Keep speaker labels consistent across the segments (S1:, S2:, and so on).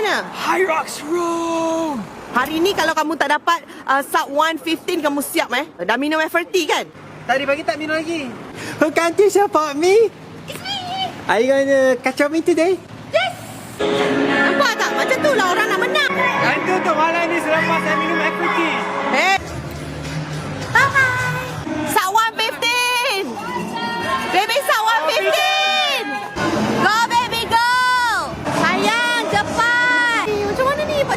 S1: mana?
S2: High Rocks Room.
S1: Hari ni kalau kamu tak dapat uh, sub 115 kamu siap eh? Dah minum FRT kan?
S2: Tadi pagi tak minum lagi. Oh, can't you support me? It's me. Are you gonna catch up me today?
S1: Nampak tak? Macam tu lah orang nak menang.
S2: Nanti untuk malam ni selepas saya minum FPT.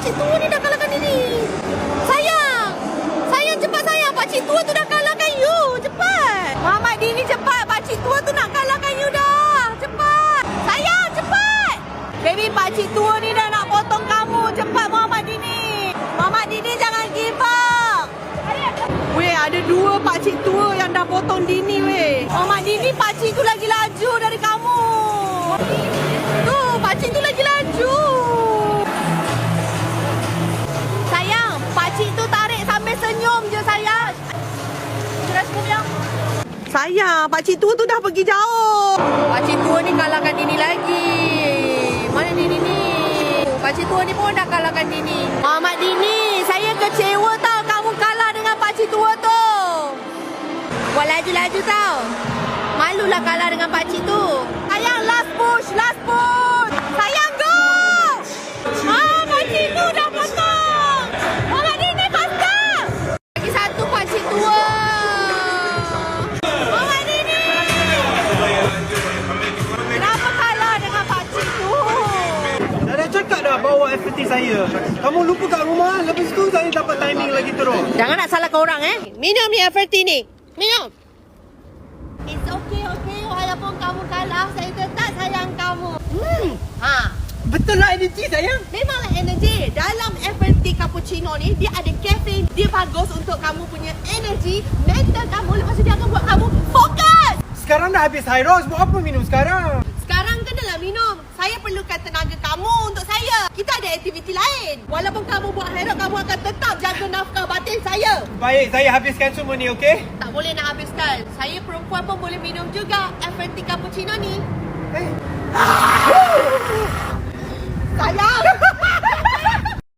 S1: Pakcik tua ni dah kalahkan diri. Sayang. Sayang cepat sayang. Pakcik tua tu dah kalahkan you. Cepat. Muhammad Dini cepat. Pakcik tua tu nak kalahkan you dah. Cepat. Sayang cepat. Baby pakcik tua ni dah nak potong kamu. Cepat Muhammad Dini. Muhammad Dini jangan give up. Weh, ada dua pakcik tua yang dah potong Dini weh. Muhammad Dini pakcik tu lagi laju Sayang, pakcik tua tu dah pergi jauh. Pakcik tua ni kalahkan Dini lagi. Mana Dini ni? Pakcik tua ni pun dah kalahkan Dini. Muhammad Dini, saya kecewa tau kamu kalah dengan pakcik tua tu. Buat laju-laju tau. Malulah kalah dengan pakcik tu. Sayang, last push, last push. Sayang, dah
S2: bawa FPT saya. Kamu lupa kat rumah. Lepas tu saya dapat timing lagi terus.
S1: Jangan nak salahkan orang eh. Minum ni FRT ni. Minum. It's okay, okay. Walaupun kamu kalah, saya tetap sayang kamu. Hmm. Ha.
S2: Betul lah energy sayang.
S1: Memanglah energy. Dalam FRT cappuccino ni, dia ada caffeine. Dia bagus untuk kamu punya energy, mental kamu. Lepas tu dia akan buat kamu fokus.
S2: Sekarang dah habis High Rocks. Buat apa minum sekarang?
S1: Sekarang kenalah minum. Saya perlukan tenaga kamu untuk saya. Kita ada aktiviti lain. Walaupun kamu buat herok, kamu akan tetap jaga nafkah batin saya.
S2: Baik, saya habiskan semua ni, okey?
S1: Tak boleh nak habiskan. Saya perempuan pun boleh minum juga FNT cappuccino ni.
S2: Eh,